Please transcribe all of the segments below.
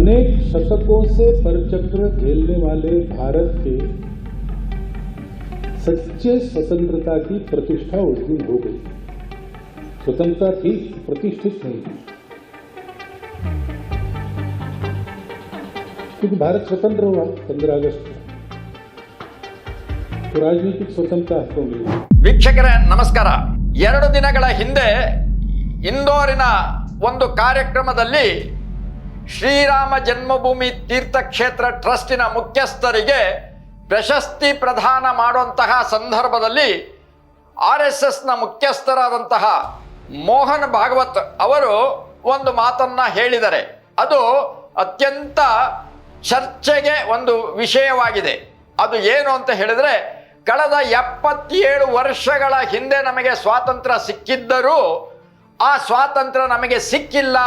अनेक शतकों से परचक्र झेलने वाले भारत के सच्चे स्वतंत्रता की प्रतिष्ठा उस दिन हो गई स्वतंत्रता थी प्रतिष्ठित नहीं थी क्योंकि भारत स्वतंत्र हुआ पंद्रह अगस्त को तो राजनीतिक स्वतंत्रता हस्तों में गई। ವೀಕ್ಷಕರೇ ನಮಸ್ಕಾರ ಎರಡು ದಿನಗಳ ಹಿಂದೆ ಇಂದೋರಿನ ಒಂದು ಕಾರ್ಯಕ್ರಮದಲ್ಲಿ ಶ್ರೀರಾಮ ಜನ್ಮಭೂಮಿ ತೀರ್ಥಕ್ಷೇತ್ರ ಟ್ರಸ್ಟಿನ ಮುಖ್ಯಸ್ಥರಿಗೆ ಪ್ರಶಸ್ತಿ ಪ್ರದಾನ ಮಾಡುವಂತಹ ಸಂದರ್ಭದಲ್ಲಿ ಆರ್ ಎಸ್ ಎಸ್ನ ಮುಖ್ಯಸ್ಥರಾದಂತಹ ಮೋಹನ್ ಭಾಗವತ್ ಅವರು ಒಂದು ಮಾತನ್ನ ಹೇಳಿದರೆ. ಅದು ಅತ್ಯಂತ ಚರ್ಚೆಗೆ ಒಂದು ವಿಷಯವಾಗಿದೆ. ಅದು ಏನು ಅಂತ ಹೇಳಿದರೆ, ಕಳೆದ ಎಪ್ಪತ್ತೇಳು ವರ್ಷಗಳ ಹಿಂದೆ ನಮಗೆ ಸ್ವಾತಂತ್ರ್ಯ ಸಿಕ್ಕಿದ್ದರೂ ಆ ಸ್ವಾತಂತ್ರ್ಯ ನಮಗೆ ಸಿಕ್ಕಿಲ್ಲ.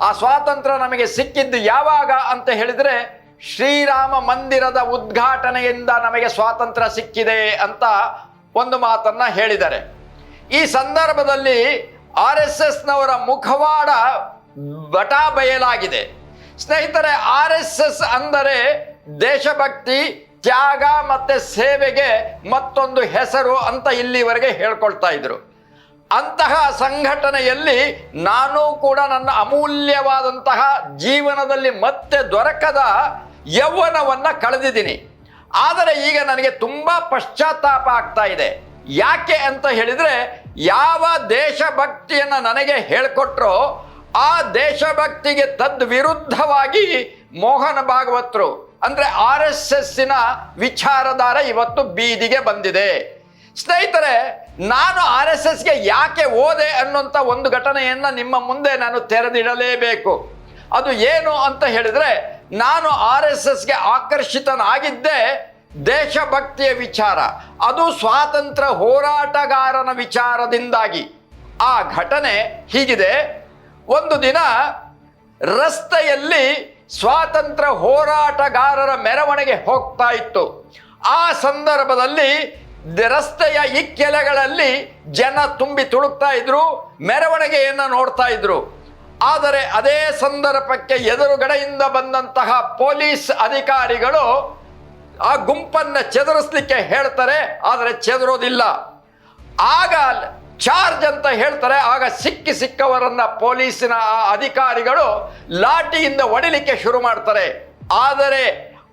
ಆ ಸ್ವಾತಂತ್ರ್ಯ ನಮಗೆ ಸಿಕ್ಕಿದ್ದು ಯಾವಾಗ ಅಂತ ಹೇಳಿದರೆ ಶ್ರೀರಾಮ ಮಂದಿರದ ಉದ್ಘಾಟನೆಯಿಂದ ನಮಗೆ ಸ್ವಾತಂತ್ರ್ಯ ಸಿಕ್ಕಿದೆ ಅಂತ ಒಂದು ಮಾತನ್ನ ಹೇಳಿದ್ದಾರೆ. ಈ ಸಂದರ್ಭದಲ್ಲಿ ಆರ್ ಎಸ್ ಎಸ್ನವರ ಮುಖವಾಡ ಬಟಾ ಬಯಲಾಗಿದೆ. ಸ್ನೇಹಿತರೆ, ಆರ್ ಎಸ್ ಎಸ್ ಅಂದರೆ ದೇಶಭಕ್ತಿ, ತ್ಯಾಗ ಮತ್ತೆ ಸೇವೆಗೆ ಮತ್ತೊಂದು ಹೆಸರು ಅಂತ ಇಲ್ಲಿವರೆಗೆ ಹೇಳ್ಕೊಳ್ತಾ ಇದ್ರು. ಅಂತಹ ಸಂಘಟನೆಯಲ್ಲಿ ನಾನು ಕೂಡ ನನ್ನ ಅಮೂಲ್ಯವಾದಂತಹ ಜೀವನದಲ್ಲಿ ಮತ್ತೆ ದೊರಕದ ಯೌವನವನ್ನು ಕಳೆದಿದ್ದೀನಿ. ಆದರೆ ಈಗ ನನಗೆ ತುಂಬ ಪಶ್ಚಾತ್ತಾಪ ಆಗ್ತಾ ಇದೆ. ಯಾಕೆ ಅಂತ ಹೇಳಿದ್ರೆ, ಯಾವ ದೇಶಭಕ್ತಿಯನ್ನ ನನಗೆ ಹೇಳಿಕೊಟ್ರೋ ಆ ದೇಶಭಕ್ತಿಗೆ ತದ್ವಿರುದ್ಧವಾಗಿ ಮೋಹನ ಭಾಗವತರು, ಅಂದ್ರೆ ಆರ್ ಎಸ್ ಎಸ್ಸಿನ ವಿಚಾರಧಾರ ಇವತ್ತು ಬೀದಿಗೆ ಬಂದಿದೆ. ಸ್ನೇಹಿತರೆ, ನಾನು ಆರ್ ಎಸ್ ಎಸ್ಗೆ ಯಾಕೆ ಓದೆ ಅನ್ನುವಂಥ ಒಂದು ಘಟನೆಯನ್ನು ನಿಮ್ಮ ಮುಂದೆ ನಾನು ತೆರೆದಿಡಲೇಬೇಕು. ಅದು ಏನು ಅಂತ ಹೇಳಿದರೆ, ನಾನು ಆರ್ ಎಸ್ ಎಸ್ಗೆ ಆಕರ್ಷಿತನಾಗಿದ್ದೆ ದೇಶಭಕ್ತಿಯ ವಿಚಾರ. ಅದು ಸ್ವಾತಂತ್ರ್ಯ ಹೋರಾಟಗಾರನ ವಿಚಾರದಿಂದಾಗಿ. ಆ ಘಟನೆ ಹೀಗಿದೆ. ಒಂದು ದಿನ ರಸ್ತೆಯಲ್ಲಿ ಸ್ವಾತಂತ್ರ್ಯ ಹೋರಾಟಗಾರರ ಮೆರವಣಿಗೆ ಹೋಗ್ತಾ ಇತ್ತು. ಆ ಸಂದರ್ಭದಲ್ಲಿ ರಸ್ತೆಯ ಇಕ್ಕೆಲೆಗಳಲ್ಲಿ ಜನ ತುಂಬಿ ತುಳುಕ್ತಾ ಇದ್ರು, ಮೆರವಣಿಗೆಯನ್ನು ನೋಡ್ತಾ ಇದ್ರು. ಆದರೆ ಅದೇ ಸಂದರ್ಭಕ್ಕೆ ಎದುರುಗಡೆಯಿಂದ ಬಂದಂತಹ ಪೊಲೀಸ್ ಅಧಿಕಾರಿಗಳು ಆ ಗುಂಪನ್ನ ಚೆದರಿಸ್ಲಿಕ್ಕೆ ಹೇಳ್ತಾರೆ, ಆದರೆ ಚೆದರೋದಿಲ್ಲ. ಆಗ ಚಾರ್ಜ್ ಅಂತ ಹೇಳ್ತಾರೆ, ಆಗ ಸಿಕ್ಕಿ ಸಿಕ್ಕವರನ್ನ ಪೊಲೀಸಿನ ಆ ಅಧಿಕಾರಿಗಳು ಲಾಠಿಯಿಂದ ಹೊಡಿಲಿಕ್ಕೆ ಶುರು ಮಾಡ್ತಾರೆ. ಆದರೆ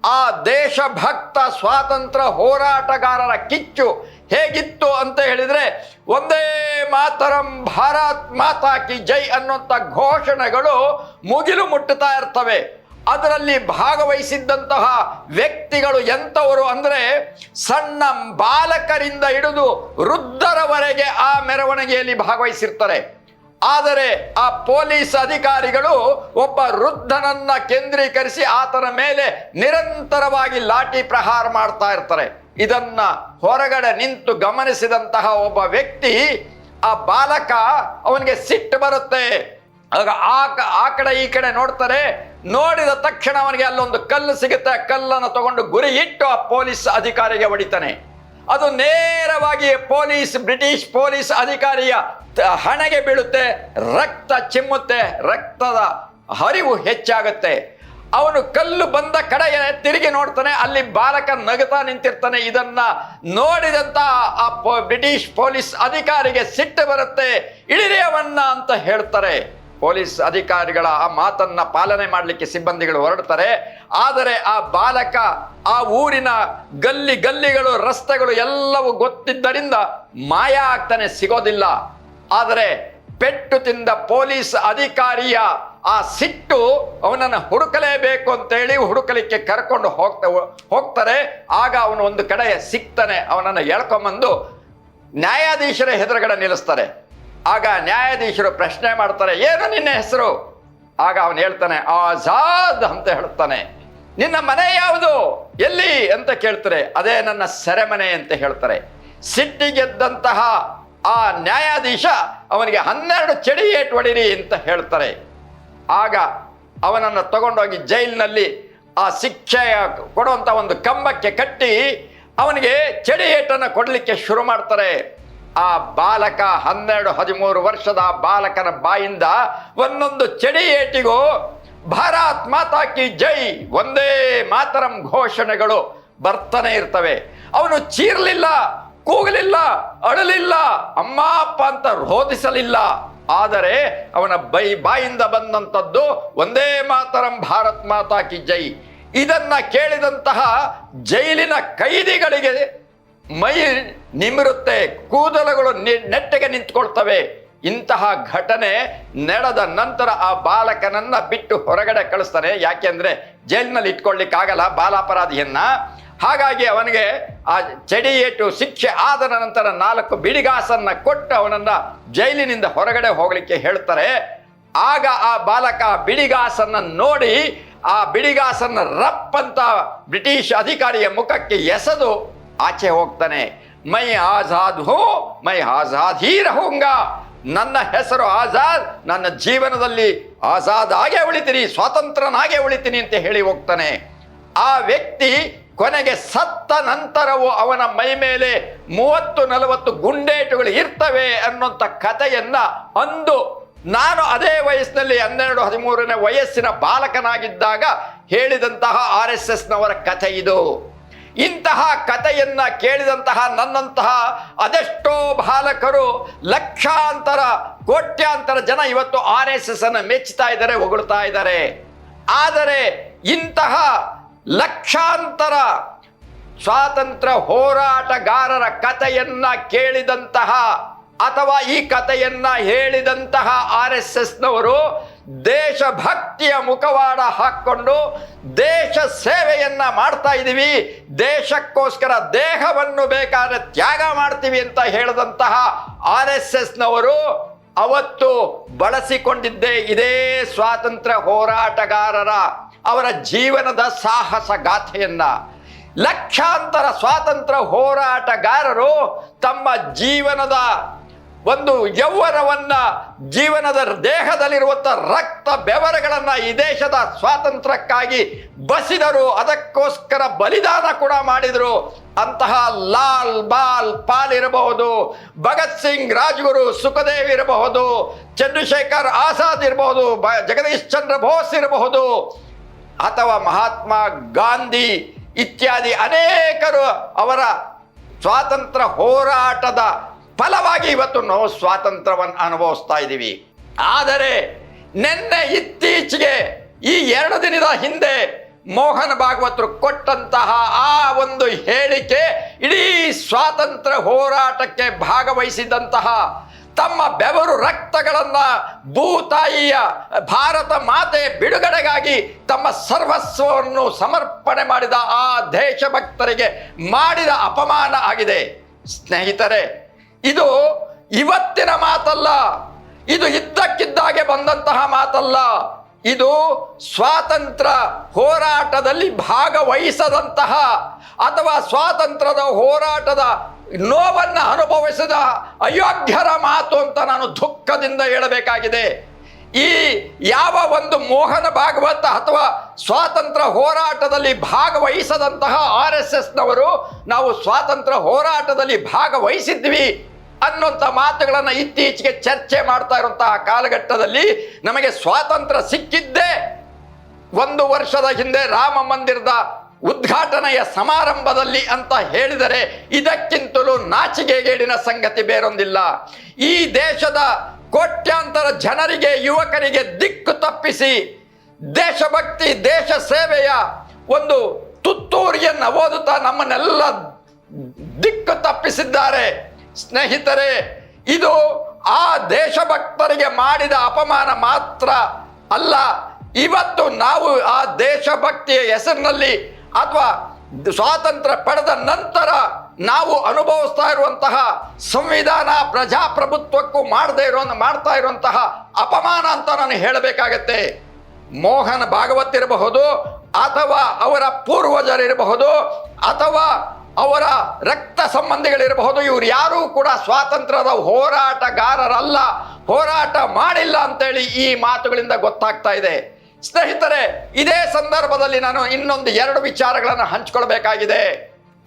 ಆ ದೇಶಭಕ್ತ ಸ್ವಾತಂತ್ರ್ಯ ಹೋರಾಟಗಾರರ ಕಿಚ್ಚು ಹೇಗಿತ್ತು ಅಂತ ಹೇಳಿದರೆ ಒಂದೇ ಮಾತರಂ, ಭಾರತ್ ಮಾತಾ ಕಿ ಜೈ ಅನ್ನುವಂಥ ಘೋಷಣೆಗಳು ಮುಗಿಲು ಮುಟ್ಟುತ್ತಾ ಇರ್ತವೆ. ಅದರಲ್ಲಿ ಭಾಗವಹಿಸಿದ್ದಂತಹ ವ್ಯಕ್ತಿಗಳು ಎಂಥವರು ಅಂದರೆ, ಸಣ್ಣ ಬಾಲಕರಿಂದ ಹಿಡಿದು ವೃದ್ಧರವರೆಗೆ ಆ ಮೆರವಣಿಗೆಯಲ್ಲಿ ಭಾಗವಹಿಸಿರ್ತಾರೆ. ಆದರೆ ಆ ಪೊಲೀಸ್ ಅಧಿಕಾರಿಗಳು ಒಬ್ಬ ವೃದ್ಧನನ್ನ ಕೇಂದ್ರೀಕರಿಸಿ ಆತನ ಮೇಲೆ ನಿರಂತರವಾಗಿ ಲಾಠಿ ಪ್ರಹಾರ ಮಾಡ್ತಾ ಇರ್ತಾರೆ. ಇದನ್ನ ಹೊರಗಡೆ ನಿಂತು ಗಮನಿಸಿದಂತಹ ಒಬ್ಬ ವ್ಯಕ್ತಿ, ಆ ಬಾಲಕ ಅವನಿಗೆ ಸಿಟ್ಟು ಬರುತ್ತೆ. ಆಗ ಆ ಕಡೆ ಈ ಕಡೆ ನೋಡ್ತಾರೆ. ನೋಡಿದ ತಕ್ಷಣ ಅವನಿಗೆ ಅಲ್ಲೊಂದು ಕಲ್ಲು ಸಿಗುತ್ತೆ. ಆ ಕಲ್ಲನ್ನು ತಗೊಂಡು ಗುರಿ ಇಟ್ಟು ಆ ಪೊಲೀಸ್ ಅಧಿಕಾರಿಗೆ ಹೊಡಿತಾನೆ. ಅದು ನೇರವಾಗಿ ಪೊಲೀಸ್, ಬ್ರಿಟಿಷ್ ಪೊಲೀಸ್ ಅಧಿಕಾರಿಯ ಹಣೆಗೆ ಬೀಳುತ್ತೆ, ರಕ್ತ ಚಿಮ್ಮುತ್ತೆ, ರಕ್ತದ ಹರಿವು ಹೆಚ್ಚಾಗುತ್ತೆ. ಅವನು ಕಲ್ಲು ಬಂದ ಕಡೆ ತಿರುಗಿ ನೋಡ್ತಾನೆ, ಅಲ್ಲಿ ಬಾಲಕ ನಗುತ್ತಾ ನಿಂತಿರ್ತಾನೆ. ಇದನ್ನ ನೋಡಿದಂತ ಆ ಬ್ರಿಟಿಷ್ ಪೊಲೀಸ್ ಅಧಿಕಾರಿಗೆ ಸಿಟ್ಟು ಬರುತ್ತೆ ಇಳಿರಿ ಅವನ್ನ ಅಂತ ಹೇಳ್ತಾರೆ. ಪೊಲೀಸ್ ಅಧಿಕಾರಿಗಳ ಆ ಮಾತನ್ನ ಪಾಲನೆ ಮಾಡಲಿಕ್ಕೆ ಸಿಬ್ಬಂದಿಗಳು ಹೊರಡ್ತಾರೆ. ಆದರೆ ಆ ಬಾಲಕ, ಆ ಊರಿನ ಗಲ್ಲಿ ಗಲ್ಲಿಗಳು, ರಸ್ತೆಗಳು ಎಲ್ಲವೂ ಗೊತ್ತಿದ್ದರಿಂದ ಮಾಯ ಆಗ್ತಾನೆ, ಸಿಗೋದಿಲ್ಲ. ಆದರೆ ಪೆಟ್ಟು ತಿಂದ ಪೊಲೀಸ್ ಅಧಿಕಾರಿಯ ಆ ಸಿಟ್ಟು ಅವನನ್ನು ಹುಡುಕಲೇಬೇಕು ಅಂತೇಳಿ ಹುಡುಕಲಿಕ್ಕೆ ಕರ್ಕೊಂಡು ಹೋಗ್ತಾ, ಹೋಗ್ತಾರೆ. ಆಗ ಅವನು ಒಂದು ಕಡೆ ಸಿಗ್ತಾನೆ, ಅವನನ್ನು ಎಳ್ಕೊಂಬಂದು ನ್ಯಾಯಾಧೀಶರ ಹೆದರುಗಡೆ ನಿಲ್ಲಿಸ್ತಾರೆ. ಆಗ ನ್ಯಾಯಾಧೀಶರು ಪ್ರಶ್ನೆ ಮಾಡ್ತಾರೆ, ಏನು ನಿನ್ನ ಹೆಸರು? ಆಗ ಅವನು ಹೇಳ್ತಾನೆ, ಆಜಾದ್ ಅಂತ ಹೇಳ್ತಾನೆ ನಿನ್ನ ಮನೆ ಯಾವುದು? ಎಲ್ಲಿ? ಅಂತ ಕೇಳ್ತಾರೆ. ಅದೇ ನನ್ನ ಸೆರೆಮನೆ ಅಂತ ಹೇಳ್ತಾರೆ. ಸಿಟ್ಟಿಗೆದ್ದಂತಹ ಆ ನ್ಯಾಯಾಧೀಶ ಅವನಿಗೆ ಹನ್ನೆರಡು ಚಡಿ ಏಟ್ ಹೊಡಿರಿ ಅಂತ ಹೇಳ್ತಾರೆ. ಆಗ ಅವನನ್ನು ತಗೊಂಡೋಗಿ ಜೈಲಿನಲ್ಲಿ ಆ ಶಿಕ್ಷೆ ಕೊಡುವಂಥ ಒಂದು ಕಂಬಕ್ಕೆ ಕಟ್ಟಿ ಅವನಿಗೆ ಚಡಿ ಏಟನ್ನು ಕೊಡಲಿಕ್ಕೆ ಶುರು ಮಾಡ್ತಾರೆ. ಆ ಬಾಲಕ ಹನ್ನೆರಡು ಹದಿಮೂರು ವರ್ಷದ ಬಾಲಕನ ಬಾಯಿಂದ ಒಂದೊಂದು ಚಡಿ ಏಟಿಗೂ, ಭಾರತ್ ಭಾರತ್ ಮಾತಾ ಕಿ ಜೈ, ಒಂದೇ ಮಾತರಂ ಘೋಷಣೆಗಳು ಬರ್ತಾನೆ ಇರ್ತವೆ. ಅವನು ಚೀರ್ಲಿಲ್ಲ, ಕೂಗಲಿಲ್ಲ, ಅಳಲಿಲ್ಲ, ಅಮ್ಮ, ಅಪ್ಪ ಅಂತ ರೋಧಿಸಲಿಲ್ಲ. ಆದರೆ ಅವನ ಬೈ ಬಾಯಿಂದ ಬಂದಂಥದ್ದು ಒಂದೇ ಮಾತರಂ ಭಾರತ್ ಮಾತಾ ಕಿ ಜೈ. ಇದನ್ನ ಕೇಳಿದಂತಹ ಜೈಲಿನ ಕೈದಿಗಳಿಗೆ ಮೈ ನಿಮಿರುತ್ತೆ ಕೂದಲುಗಳು ನೆಟ್ಟಗೆ ನಿಂತ್ಕೊಳ್ತವೆ. ಇಂತಹ ಘಟನೆ ನಡೆದ ನಂತರ ಆ ಬಾಲಕನನ್ನ ಬಿಟ್ಟು ಹೊರಗಡೆ ಕಳಿಸ್ತಾರೆ. ಯಾಕೆಂದ್ರೆ ಜೈಲಿನಲ್ಲಿ ಇಟ್ಕೊಳ್ಳಿಕ್ಕಾಗಲ್ಲ ಬಾಲಾಪರಾಧಿಯನ್ನ ಹಾಗಾಗಿ ಅವನಿಗೆ ಆ ಚಡಿಯೇಟು ಶಿಕ್ಷೆ ಆದ ನಂತರ ನಾಲ್ಕು ಬಿಡಿಗಾಸನ್ನ ಕೊಟ್ಟು ಅವನನ್ನ ಜೈಲಿನಿಂದ ಹೊರಗಡೆ ಹೋಗಲಿಕ್ಕೆ ಹೇಳ್ತಾರೆ. ಆಗ ಆ ಬಾಲಕ ಬಿಡಿಗಾಸನ್ನ ನೋಡಿ ಆ ಬಿಡಿಗಾಸನ್ನ ರಪ್ಪಂತ ಬ್ರಿಟಿಷ್ ಅಧಿಕಾರಿಯ ಮುಖಕ್ಕೆ ಎಸೆದು ಆಚೆ ಹೋಗ್ತಾನೆ. ಮೈ ಆಜಾದ್ ಹೋ, ಮೈ ಆಜಾದ್ ಹೀ ರಹೋಂಗ. ನನ್ನ ಹೆಸರು ಆಜಾದ್, ನನ್ನ ಜೀವನದಲ್ಲಿ ಆಜಾದ್ ಆಗೇ ಉಳಿತೀನಿ, ಸ್ವಾತಂತ್ರ್ಯನಾಗೇ ಉಳಿತೀನಿ ಅಂತ ಹೇಳಿ ಹೋಗ್ತಾನೆ. ಆ ವ್ಯಕ್ತಿ ಕೊನೆಗೆ ಸತ್ತ ನಂತರವೂ ಅವನ ಮೈ ಮೇಲೆ ಮೂವತ್ತು, ನಲವತ್ತು ಗುಂಡೇಟುಗಳು ಇರ್ತವೆ ಅನ್ನುವಂಥ ಕಥೆಯನ್ನ ಅಂದು ನಾನು ಅದೇ ವಯಸ್ಸಿನಲ್ಲಿ ಹನ್ನೆರಡು, ಹದಿಮೂರನೇ ವಯಸ್ಸಿನ ಬಾಲಕನಾಗಿದ್ದಾಗ ಹೇಳಿದಂತಹ ಆರ್ ಎಸ್ ಎಸ್ನವರ ಕಥೆ ಇದು. ಇಂತಹ ಕಥೆಯನ್ನು ಕೇಳಿದಂತಹ ನನ್ನಂತಹ ಅದೆಷ್ಟೋ ಬಾಲಕರು ಲಕ್ಷಾಂತರ, ಕೋಟ್ಯಾಂತರ ಜನ ಇವತ್ತು ಆರ್ ಎಸ್ ಎಸ್ ಅನ್ನು ಮೆಚ್ಚುತ್ತಾ ಇದ್ದಾರೆ, ಹೊಗಳ್ತಾ ಇದ್ದಾರೆ. ಆದರೆ ಇಂತಹ ಲಕ್ಷಾಂತರ ಸ್ವಾತಂತ್ರ್ಯ ಹೋರಾಟಗಾರರ ಕಥೆಯನ್ನ ಕೇಳಿದಂತಹ ಅಥವಾ ಈ ಕಥೆಯನ್ನ ಹೇಳಿದಂತಹ ಆರ್ ಎಸ್ ಎಸ್ನವರು ದೇಶಭಕ್ತಿಯ ಮುಖವಾಡ ಹಾಕ್ಕೊಂಡು ದೇಶ ಸೇವೆಯನ್ನ ಮಾಡ್ತಾ ಇದ್ದೀವಿ ದೇಶಕ್ಕೋಸ್ಕರ ದೇಹವನ್ನು ಬೇಕಾದ್ರೆ ತ್ಯಾಗ ಮಾಡ್ತೀವಿ ಅಂತ ಹೇಳಿದಂತಹ ಆರ್ ಎಸ್ ಎಸ್ನವರು ಅವತ್ತು ಬಳಸಿಕೊಂಡಿದ್ದೇ ಇದೇ ಸ್ವಾತಂತ್ರ್ಯ ಹೋರಾಟಗಾರರ ಅವರ ಜೀವನದ ಸಾಹಸ ಗಾಥೆಯನ್ನ. ಲಕ್ಷಾಂತರ ಸ್ವಾತಂತ್ರ್ಯ ಹೋರಾಟಗಾರರು ತಮ್ಮ ಜೀವನದ ಒಂದು ಯೌವನವನ್ನ ಜೀವನದ ದೇಹದಲ್ಲಿರುವಂಥ ರಕ್ತ ಬೆವರಗಳನ್ನು ಈ ದೇಶದ ಸ್ವಾತಂತ್ರ್ಯಕ್ಕಾಗಿ ಬಸಿದರು, ಅದಕ್ಕೋಸ್ಕರ ಬಲಿದಾನ ಕೂಡ ಮಾಡಿದರು. ಅಂತಹ ಲಾಲ್ ಬಾಲ್ ಪಾಲ್ ಇರಬಹುದು, ಭಗತ್ ಸಿಂಗ್, ರಾಜ್ಗುರು, ಸುಖದೇವ್ ಇರಬಹುದು, ಚಂದ್ರಶೇಖರ್ ಆಜಾದ್ ಇರಬಹುದು, ಬ- ಜಗದೀಶ್ ಚಂದ್ರ ಬೋಸ್ ಇರಬಹುದು, ಅಥವಾ ಮಹಾತ್ಮ ಗಾಂಧಿ ಇತ್ಯಾದಿ ಅನೇಕರು ಅವರ ಸ್ವಾತಂತ್ರ್ಯ ಹೋರಾಟದ ಫಲವಾಗಿ ಇವತ್ತು ನಾವು ಸ್ವಾತಂತ್ರ್ಯವನ್ನು ಅನುಭವಿಸ್ತಾ ಇದ್ದೀವಿ. ಆದರೆ ನಿನ್ನೆ ಇತ್ತೀಚೆಗೆ ಈ ಎರಡು ದಿನದ ಹಿಂದೆ ಮೋಹನ್ ಭಾಗವತರು ಕೊಟ್ಟಂತಹ ಆ ಒಂದು ಹೇಳಿಕೆ ಇಡೀ ಸ್ವಾತಂತ್ರ್ಯ ಹೋರಾಟಕ್ಕೆ ಭಾಗವಹಿಸಿದಂತಹ ತಮ್ಮ ಬೆವರು ರಕ್ತಗಳನ್ನು ಭೂತಾಯಿಯ ಭಾರತ ಮಾತೆ ಬಿಡುಗಡೆಗಾಗಿ ತಮ್ಮ ಸರ್ವಸ್ವವನ್ನು ಸಮರ್ಪಣೆ ಮಾಡಿದ ಆ ದೇಶಭಕ್ತರಿಗೆ ಮಾಡಿದ ಅಪಮಾನ ಆಗಿದೆ. ಸ್ನೇಹಿತರೆ ಇದು ಇವತ್ತಿನ ಮಾತಲ್ಲ. ಇದು ಇದ್ದಕ್ಕಿದ್ದಾಗೆ ಬಂದಂತಹ ಮಾತಲ್ಲ. ಇದು ಸ್ವಾತಂತ್ರ್ಯ ಹೋರಾಟದಲ್ಲಿ ಭಾಗವಹಿಸದಂತಹ ಅಥವಾ ಸ್ವಾತಂತ್ರ್ಯದ ಹೋರಾಟದ ನೋವನ್ನು ಅನುಭವಿಸಿದ ಅಯೋಗ್ಯರ ಮಾತು ಅಂತ ನಾನು ದುಃಖದಿಂದ ಹೇಳಬೇಕಾಗಿದೆ. ಈ ಯಾವ ಒಂದು ಮೋಹನ ಭಾಗವತ ಅಥವಾ ಸ್ವಾತಂತ್ರ್ಯ ಹೋರಾಟದಲ್ಲಿ ಭಾಗವಹಿಸದಂತಹ ಆರ್ ಎಸ್ ಎಸ್ನವರು, ನಾವು ಸ್ವಾತಂತ್ರ್ಯ ಹೋರಾಟದಲ್ಲಿ ಭಾಗವಹಿಸಿದ್ವಿ ಅನ್ನುವಂಥ ಮಾತುಗಳನ್ನು ಇತ್ತೀಚೆಗೆ ಚರ್ಚೆ ಮಾಡ್ತಾ ಇರುವಂತಹ ಕಾಲಘಟ್ಟದಲ್ಲಿ ನಮಗೆ ಸ್ವಾತಂತ್ರ್ಯ ಸಿಕ್ಕಿದ್ದೇ ಒಂದು ವರ್ಷದ ಹಿಂದೆ ರಾಮ ಮಂದಿರದ ಉದ್ಘಾಟನೆಯ ಸಮಾರಂಭದಲ್ಲಿ ಅಂತ ಹೇಳಿದರೆ ಇದಕ್ಕಿಂತಲೂ ನಾಚಿಕೆಗೇಡಿನ ಸಂಗತಿ ಬೇರೊಂದಿಲ್ಲ. ಈ ದೇಶದ ಕೋಟ್ಯಾಂತರ ಜನರಿಗೆ, ಯುವಕರಿಗೆ ದಿಕ್ಕು ತಪ್ಪಿಸಿ ದೇಶಭಕ್ತಿ, ದೇಶ ಸೇವೆಯ ಒಂದು ತುತ್ತೂರಿಯನ್ನು ಓದುತ್ತಾ ನಮ್ಮನ್ನೆಲ್ಲ ದಿಕ್ಕು ತಪ್ಪಿಸಿದ್ದಾರೆ. ಸ್ನೇಹಿತರೆ, ಇದು ಆ ದೇಶಭಕ್ತರಿಗೆ ಮಾಡಿದ ಅಪಮಾನ ಮಾತ್ರ ಅಲ್ಲ. ಇವತ್ತು ನಾವು ಆ ದೇಶಭಕ್ತಿಯ ಹೆಸರಿನಲ್ಲಿ ಅಥವಾ ಸ್ವಾತಂತ್ರ್ಯ ಪಡೆದ ನಂತರ ನಾವು ಅನುಭವಿಸ್ತಾ ಇರುವಂತಹ ಸಂವಿಧಾನ ಪ್ರಜಾಪ್ರಭುತ್ವಕ್ಕೂ ಮಾಡದೇ ಇರೋ ಮಾಡ್ತಾ ಇರುವಂತಹ ಅಪಮಾನ ಅಂತ ನಾನು ಹೇಳಬೇಕಾಗತ್ತೆ. ಮೋಹನ್ ಭಾಗವತ್ ಇರಬಹುದು ಅಥವಾ ಅವರ ಪೂರ್ವಜರಿರಬಹುದು ಅಥವಾ ಅವರ ರಕ್ತ ಸಂಬಂಧಿಗಳಿರಬಹುದು. ಇವರು ಯಾರೂ ಕೂಡ ಸ್ವಾತಂತ್ರ್ಯದ ಹೋರಾಟಗಾರರಲ್ಲ, ಹೋರಾಟ ಮಾಡಿಲ್ಲ ಅಂತೇಳಿ ಈ ಮಾತುಗಳಿಂದ ಗೊತ್ತಾಗ್ತಾ ಇದೆ. ಸ್ನೇಹಿತರೆ, ಇದೇ ಸಂದರ್ಭದಲ್ಲಿ ನಾನು ಇನ್ನೊಂದು ಎರಡು ವಿಚಾರಗಳನ್ನು ಹಂಚ್ಕೊಳ್ಬೇಕಾಗಿದೆ.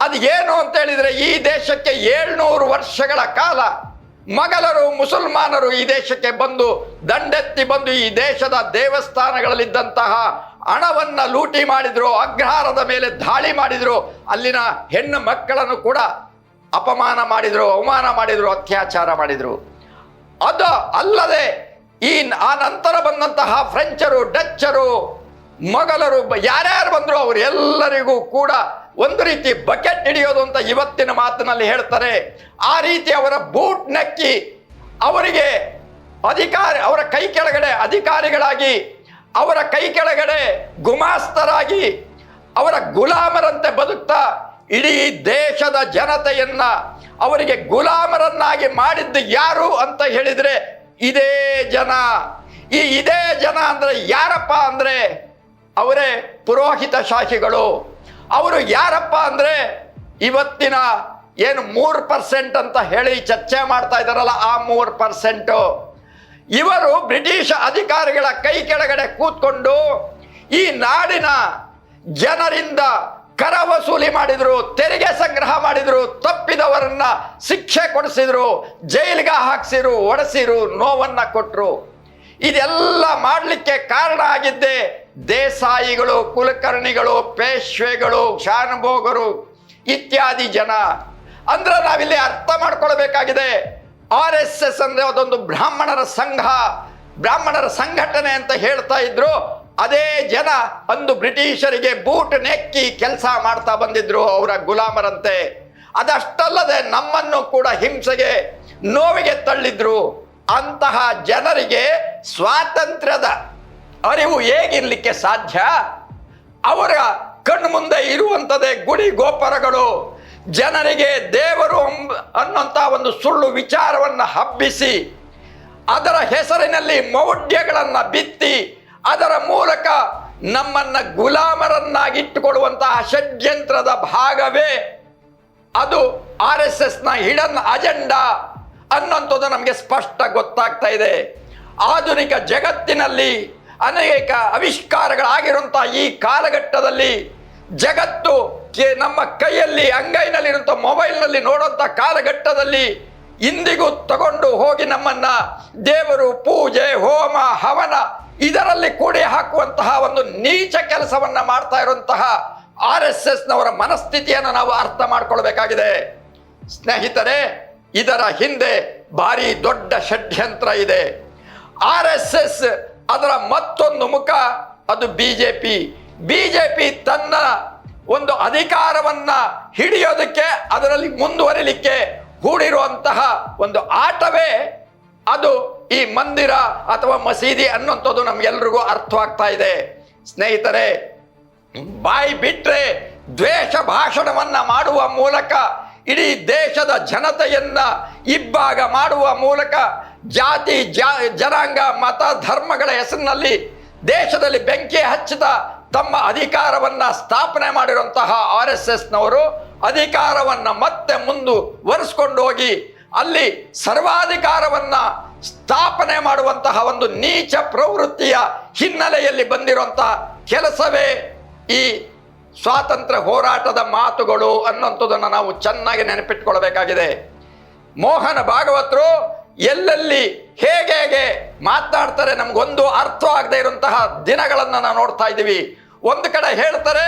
ಅದು ಏನು ಅಂತ ಹೇಳಿದ್ರೆ ಈ ದೇಶಕ್ಕೆ ಏಳ್ನೂರು ವರ್ಷಗಳ ಕಾಲ ಮೊಘಲರು ಮುಸಲ್ಮಾನರು ಈ ದೇಶಕ್ಕೆ ಬಂದು, ದಂಡೆತ್ತಿ ಬಂದು ಈ ದೇಶದ ದೇವಸ್ಥಾನಗಳಲ್ಲಿದ್ದಂತಹ ಹಣವನ್ನ ಲೂಟಿ ಮಾಡಿದ್ರು, ಅಗ್ರಹಾರದ ಮೇಲೆ ದಾಳಿ ಮಾಡಿದ್ರು, ಅಲ್ಲಿನ ಹೆಣ್ಣು ಮಕ್ಕಳನ್ನು ಕೂಡ ಅಪಮಾನ ಮಾಡಿದ್ರು, ಅವಮಾನ ಮಾಡಿದ್ರು, ಅತ್ಯಾಚಾರ ಮಾಡಿದ್ರು. ಅದು ಅಲ್ಲದೆ, ಈ ಆ ನಂತರ ಬಂದಂತಹ ಫ್ರೆಂಚರು, ಡಚ್ಚರು, ಮೊಘಲರು, ಯಾರ್ಯಾರು ಬಂದರು ಅವರು ಎಲ್ಲರಿಗೂ ಕೂಡ ಒಂದು ರೀತಿ ಬಕೆಟ್ ಹಿಡಿಯೋದು ಅಂತ ಇವತ್ತಿನ ಮಾತಿನಲ್ಲಿ ಹೇಳ್ತಾರೆ. ಆ ರೀತಿ ಅವರ ಬೂಟ್ ನಕ್ಕಿ ಅವರಿಗೆ ಅಧಿಕಾರಿ, ಅವರ ಕೈ ಕೆಳಗಡೆ ಅಧಿಕಾರಿಗಳಾಗಿ, ಅವರ ಕೈ ಕೆಳಗಡೆ ಗುಮಾಸ್ತರಾಗಿ, ಅವರ ಗುಲಾಮರಂತೆ ಬದುಕ್ತಾ ಇಡೀ ದೇಶದ ಜನತೆಯನ್ನ ಅವರಿಗೆ ಗುಲಾಮರನ್ನಾಗಿ ಮಾಡಿದ್ದು ಯಾರು ಅಂತ ಹೇಳಿದ್ರೆ ಇದೇ ಜನ. ಈ ಇದೇ ಜನ ಅಂದ್ರೆ ಯಾರಪ್ಪ ಅಂದ್ರೆ ಅವರೇ ಪುರೋಹಿತ ಶಾಖಿಗಳು ಅವರು ಯಾರಪ್ಪ ಅಂದ್ರೆ ಇವತ್ತಿನ ಏನು ಮೂರು ಪರ್ಸೆಂಟ್ ಅಂತ ಹೇಳಿ ಚರ್ಚೆ ಮಾಡ್ತಾ ಇದ್ದಾರಲ್ಲ, ಆ ಮೂರು ಪರ್ಸೆಂಟು. ಇವರು ಬ್ರಿಟಿಷ್ ಅಧಿಕಾರಿಗಳ ಕೈ ಕೆಳಗಡೆ ಕೂತ್ಕೊಂಡು ಈ ನಾಡಿನ ಜನರಿಂದ ಕರ ವಸೂಲಿ ಮಾಡಿದ್ರು, ತೆರಿಗೆ ಸಂಗ್ರಹ ಮಾಡಿದ್ರು, ತಪ್ಪಿದವರನ್ನ ಶಿಕ್ಷೆ ಕೊಡಿಸಿದ್ರು, ಜೈಲಿಗೆ ಹಾಕ್ಸಿರು ಒಡೆಸಿರು ನೋವನ್ನ ಕೊಟ್ಟರು ಇದೆಲ್ಲ ಮಾಡಲಿಕ್ಕೆ ಕಾರಣ ಆಗಿದ್ದೆ ದೇಸಾಯಿಗಳು, ಕುಲಕರ್ಣಿಗಳು, ಪೇಶ್ವೆಗಳು, ಶಾನುಭೋಗರು ಇತ್ಯಾದಿ ಜನ. ಅಂದ್ರೆ ನಾವಿಲ್ಲಿ ಅರ್ಥ ಮಾಡ್ಕೊಳ್ಬೇಕಾಗಿದೆ. ಆರ್ ಎಸ್ ಎಸ್ ಅಂದ್ರೆ ಅದೊಂದು ಬ್ರಾಹ್ಮಣರ ಸಂಘ. ಬ್ರಾಹ್ಮಣರ ಸಂಘಟನೆ ಅಂತ ಹೇಳ್ತಾ ಇದ್ರು. ಅದೇ ಜನ ಅಂದು ಬ್ರಿಟಿಷರಿಗೆ ಬೂಟ್ ನೆಕ್ಕಿ ಕೆಲಸ ಮಾಡ್ತಾ ಬಂದಿದ್ರು ಅವರ ಗುಲಾಮರಂತೆ. ಅದಷ್ಟಲ್ಲದೆ ನಮ್ಮನ್ನು ಕೂಡ ಹಿಂಸೆಗೆ, ನೋವಿಗೆ ತಳ್ಳಿದ್ರು. ಅಂತಹ ಜನರಿಗೆ ಸ್ವಾತಂತ್ರ್ಯದ ಅರಿವು ಹೇಗಿರ್ಲಿಕ್ಕೆ ಸಾಧ್ಯ? ಅವರ ಕಣ್ಣು ಮುಂದೆ ಇರುವಂಥದ್ದೇ ಗುಡಿ ಗೋಪರಗಳು. ಜನರಿಗೆ ದೇವರು ಅನ್ನುವಂಥ ಒಂದು ಸುಳ್ಳು ವಿಚಾರವನ್ನು ಹಬ್ಬಿಸಿ, ಅದರ ಹೆಸರಿನಲ್ಲಿ ಮೌಢ್ಯಗಳನ್ನು ಬಿತ್ತಿ, ಅದರ ಮೂಲಕ ನಮ್ಮನ್ನ ಗುಲಾಮರನ್ನಾಗಿಟ್ಟುಕೊಳ್ಳುವಂತಹ ಷಡ್ಯಂತ್ರದ ಭಾಗವೇ? ಅದು ಆರ್ ಎಸ್ ಎಸ್ನ ಹಿಡನ್ ಅಜೆಂಡಾ ಅನ್ನೋಂಥದ್ದು ನಮಗೆ ಸ್ಪಷ್ಟ ಗೊತ್ತಾಗ್ತಾ ಇದೆ. ಆಧುನಿಕ ಜಗತ್ತಿನಲ್ಲಿ ಅನೇಕ ಆವಿಷ್ಕಾರಗಳಾಗಿರುವಂತಹ ಈ ಕಾಲಘಟ್ಟದಲ್ಲಿ ಜಗತ್ತು ನಮ್ಮ ಕೈಯಲ್ಲಿ ಅಂಗೈನಲ್ಲಿರುವಂಥ ಮೊಬೈಲ್ನಲ್ಲಿ ನೋಡುವಂಥ ಕಾಲಘಟ್ಟದಲ್ಲಿ ಇಂದಿಗೂ ತಗೊಂಡು ಹೋಗಿ ನಮ್ಮನ್ನ ದೇವರು, ಪೂಜೆ, ಹೋಮ, ಹವನ ಇದರಲ್ಲಿ ಕೂಡಿ ಹಾಕುವಂತಹ ಒಂದು ನೀಚ ಕೆಲಸವನ್ನ ಮಾಡ್ತಾ ಇರುವಂತಹ ಆರ್ ಎಸ್ ಎಸ್ ನವರ ಮನಸ್ಥಿತಿಯನ್ನು ನಾವು ಅರ್ಥ ಮಾಡ್ಕೊಳ್ಬೇಕಾಗಿದೆ. ಸ್ನೇಹಿತರೆ, ಇದರ ಹಿಂದೆ ಭಾರಿ ದೊಡ್ಡ ಷಡ್ಯಂತ್ರ ಇದೆ. ಆರ್ ಎಸ್ ಎಸ್ ಅದರ ಮತ್ತೊಂದು ಮುಖ ಅದು ಬಿಜೆಪಿ ಬಿಜೆಪಿ ತನ್ನ ಒಂದು ಅಧಿಕಾರವನ್ನ ಹಿಡಿಯೋದಕ್ಕೆ, ಅದರಲ್ಲಿ ಮುಂದುವರಿಲಿಕ್ಕೆ ಹೂಡಿರುವಂತಹ ಒಂದು ಆಟವೇ ಅದು ಈ ಮಂದಿರ ಅಥವಾ ಮಸೀದಿ ಅನ್ನುವಂಥದ್ದು ನಮ್ಗೆಲ್ರಿಗೂ ಅರ್ಥವಾಗ್ತಾ ಇದೆ. ಸ್ನೇಹಿತರೆ, ಬಾಯಿ ಬಿಟ್ರೆ ದ್ವೇಷ ಭಾಷಣವನ್ನ ಮಾಡುವ ಮೂಲಕ, ಇಡೀ ದೇಶದ ಜನತೆಯನ್ನ ಇಬ್ಬಾಗ ಮಾಡುವ ಮೂಲಕ ಜಾತಿ ಜನಾಂಗ, ಮತ, ಧರ್ಮಗಳ ಹೆಸರಿನಲ್ಲಿ ದೇಶದಲ್ಲಿ ಬೆಂಕಿ ಹಚ್ಚಿದ ತಮ್ಮ ಅಧಿಕಾರವನ್ನ ಸ್ಥಾಪನೆ ಮಾಡಿರುವಂತಹ ಆರ್ ಎಸ್ ಎಸ್ನವರು ಅಧಿಕಾರವನ್ನ ಮತ್ತೆ ಮುಂದುವರಿಸ್ಕೊಂಡು ಹೋಗಿ ಅಲ್ಲಿ ಸರ್ವಾಧಿಕಾರವನ್ನ ಸ್ಥಾಪನೆ ಮಾಡುವಂತಹ ಒಂದು ನೀಚ ಪ್ರವೃತ್ತಿಯ ಹಿನ್ನೆಲೆಯಲ್ಲಿ ಬಂದಿರುವಂತಹ ಕೆಲಸವೇ ಈ ಸ್ವಾತಂತ್ರ್ಯ ಹೋರಾಟದ ಮಾತುಗಳು ಅನ್ನುವಂಥದ್ದನ್ನು ನಾವು ಚೆನ್ನಾಗಿ ನೆನಪಿಟ್ಕೊಳ್ಬೇಕಾಗಿದೆ. ಮೋಹನ ಭಾಗವತರು ಎಲ್ಲೆಲ್ಲಿ ಹೇಗೆ ಹೇಗೆ ಮಾತನಾಡ್ತಾರೆ ನಮ್ಗೊಂದು ಅರ್ಥ ಆಗದೆ ಇರುವಂತಹ ದಿನಗಳನ್ನು ನಾವು ನೋಡ್ತಾ ಇದ್ದೀವಿ. ಒಂದು ಕಡೆ ಹೇಳ್ತಾರೆ,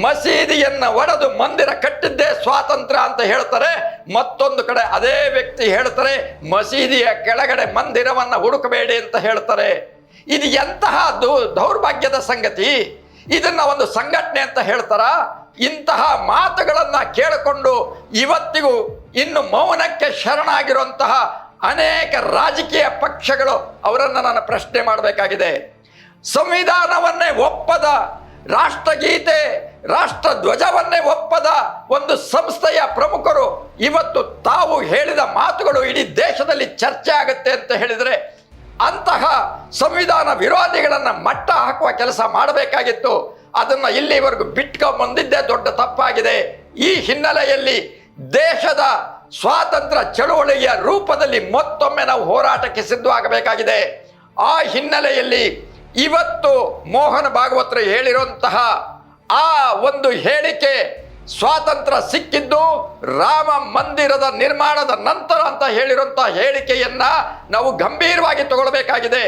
ಮಸೀದಿಯನ್ನ ಒಡೆದು ಮಂದಿರ ಕಟ್ಟಿದ್ದೇ ಸ್ವಾತಂತ್ರ್ಯ ಅಂತ ಹೇಳ್ತಾರೆ. ಮತ್ತೊಂದು ಕಡೆ ಅದೇ ವ್ಯಕ್ತಿ ಹೇಳ್ತಾರೆ, ಮಸೀದಿಯ ಕೆಳಗಡೆ ಮಂದಿರವನ್ನು ಹುಡುಕಬೇಡಿ ಅಂತ ಹೇಳ್ತಾರೆ. ಇದು ಎಂತಹ ದೌರ್ಭಾಗ್ಯದ ಸಂಗತಿ. ಇದನ್ನ ಒಂದು ಸಂಘಟನೆ ಅಂತ ಹೇಳ್ತಾರ? ಇಂತಹ ಮಾತುಗಳನ್ನ ಕೇಳಿಕೊಂಡು ಇವತ್ತಿಗೂ ಇನ್ನು ಮೌನಕ್ಕೆ ಶರಣಾಗಿರುವಂತಹ ಅನೇಕ ರಾಜಕೀಯ ಪಕ್ಷಗಳು ಅವರನ್ನು ನಾನು ಪ್ರಶ್ನೆ ಮಾಡಬೇಕಾಗಿದೆ. ಸಂವಿಧಾನವನ್ನೇ ಒಪ್ಪದ ರಾಷ್ಟ್ರಗೀತೆ ರಾಷ್ಟ್ರ ಧ್ವಜವನ್ನೇ ಒಪ್ಪದ ಒಂದು ಸಂಸ್ಥೆಯ ಪ್ರಮುಖರು ಇವತ್ತು ತಾವು ಹೇಳಿದ ಮಾತುಗಳು ಇಡೀ ದೇಶದಲ್ಲಿ ಚರ್ಚೆ ಆಗುತ್ತೆ ಅಂತ ಹೇಳಿದರೆ ಅಂತಹ ಸಂವಿಧಾನ ವಿರೋಧಿಗಳನ್ನು ಮಟ್ಟ ಹಾಕುವ ಕೆಲಸ ಮಾಡಬೇಕಾಗಿತ್ತು. ಅದನ್ನು ಇಲ್ಲಿವರೆಗೂ ಬಿಟ್ಕೊಂಡ್ ಬಂದಿದ್ದೇ ದೊಡ್ಡ ತಪ್ಪಾಗಿದೆ. ಈ ಹಿನ್ನೆಲೆಯಲ್ಲಿ ದೇಶದ ಸ್ವಾತಂತ್ರ್ಯ ಚಳುವಳಿಯ ರೂಪದಲ್ಲಿ ಮತ್ತೊಮ್ಮೆ ನಾವು ಹೋರಾಟಕ್ಕೆ ಸಿದ್ಧವಾಗಬೇಕಾಗಿದೆ. ಆ ಹಿನ್ನೆಲೆಯಲ್ಲಿ ಇವತ್ತು ಮೋಹನ ಭಾಗವತರು ಹೇಳಿರುವಂತಹ ಆ ಒಂದು ಹೇಳಿಕೆ ಸ್ವಾತಂತ್ರ್ಯ ಸಿಕ್ಕಿದ್ದು ರಾಮ ಮಂದಿರದ ನಿರ್ಮಾಣದ ನಂತರ ಅಂತ ಹೇಳಿರುವಂತಹ ಹೇಳಿಕೆಯನ್ನ ನಾವು ಗಂಭೀರವಾಗಿ ತಗೊಳ್ಬೇಕಾಗಿದೆ.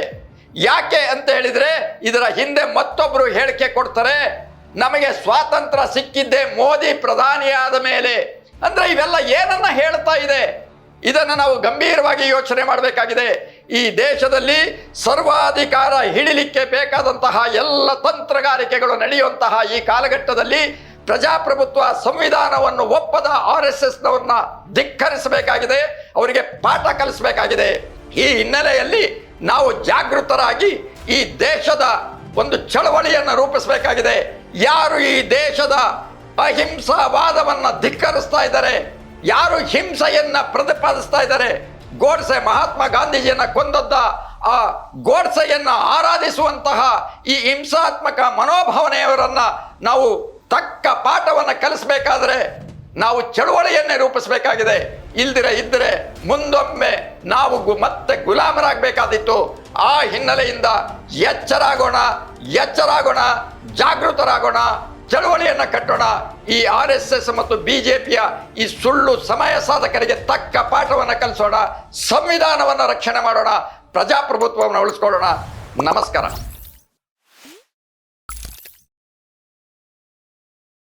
ಯಾಕೆ ಅಂತ ಹೇಳಿದ್ರೆ ಇದರ ಹಿಂದೆ ಮತ್ತೊಬ್ಬರು ಹೇಳಿಕೆ ಕೊಡ್ತಾರೆ, ನಮಗೆ ಸ್ವಾತಂತ್ರ್ಯ ಸಿಕ್ಕಿದ್ದೇ ಮೋದಿ ಪ್ರಧಾನಿಯಾದ ಮೇಲೆ. ಅಂದ್ರೆ ಇವೆಲ್ಲ ಏನನ್ನ ಹೇಳ್ತಾ ಇದೆ? ಇದನ್ನು ನಾವು ಗಂಭೀರವಾಗಿ ಯೋಚನೆ ಮಾಡಬೇಕಾಗಿದೆ. ಈ ದೇಶದಲ್ಲಿ ಸರ್ವಾಧಿಕಾರ ಹಿಡಿಲಿಕ್ಕೆ ಬೇಕಾದಂತಹ ಎಲ್ಲ ತಂತ್ರಗಾರಿಕೆಗಳು ನಡೆಯುವಂತಹ ಈ ಕಾಲಘಟ್ಟದಲ್ಲಿ ಪ್ರಜಾಪ್ರಭುತ್ವ ಸಂವಿಧಾನವನ್ನು ಒಪ್ಪದ ಆರ್ ಎಸ್ ಎಸ್ನವ್ರನ್ನ ಧಿಕ್ಕರಿಸಬೇಕಾಗಿದೆ, ಅವರಿಗೆ ಪಾಠ ಕಲಿಸಬೇಕಾಗಿದೆ. ಈ ಹಿನ್ನೆಲೆಯಲ್ಲಿ ನಾವು ಜಾಗೃತರಾಗಿ ಈ ದೇಶದ ಒಂದು ಚಳವಳಿಯನ್ನು ರೂಪಿಸಬೇಕಾಗಿದೆ. ಯಾರು ಈ ದೇಶದ ಅಹಿಂಸಾವಾದವನ್ನ ಧಿಕ್ಕರಿಸ್ತಾ ಇದ್ದಾರೆ. ಯಾರು ಹಿಂಸೆಯನ್ನ ಪ್ರತಿಪಾದಿಸ್ತಾ ಇದ್ದಾರೆ? ಗೋಡ್ಸೆ ಮಹಾತ್ಮ ಗಾಂಧೀಜಿಯನ್ನ ಕೊಂದದ್ದ, ಆ ಗೋಡ್ಸೆಯನ್ನ ಆರಾಧಿಸುವಂತಹ ಈ ಹಿಂಸಾತ್ಮಕ ಮನೋಭಾವನೆಯವರನ್ನ ನಾವು ತಕ್ಕ ಪಾಠವನ್ನ ಕಲಿಸಬೇಕಾದ್ರೆ ನಾವು ಚಳುವಳಿಯನ್ನೇ ರೂಪಿಸಬೇಕಾಗಿದೆ. ಇಲ್ದಿರ ಇದ್ದರೆ ಮುಂದೊಮ್ಮೆ ನಾವು ಮತ್ತೆ ಗುಲಾಮರಾಗಬೇಕಾದಿತ್ತು. ಆ ಹಿನ್ನೆಲೆಯಿಂದ ಎಚ್ಚರಾಗೋಣ ಎಚ್ಚರಾಗೋಣ, ಜಾಗೃತರಾಗೋಣ. ಚಳುವಳಿಯನ್ನ ಕಟ್ಟೋಣ. ಈ ಆರ್ ಎಸ್ ಎಸ್ ಮತ್ತು ಬಿಜೆಪಿಯ ಈ ಸುಳ್ಳು ಸಮಯ ಸಾಧಕರಿಗೆ ತಕ್ಕ ಪಾಠವನ್ನು ಕಲಿಸೋಣ. ಸಂವಿಧಾನವನ್ನು ರಕ್ಷಣೆ ಮಾಡೋಣ. ಪ್ರಜಾಪ್ರಭುತ್ವವನ್ನು ಉಳಿಸ್ಕೊಳ್ಳೋಣ. ನಮಸ್ಕಾರ.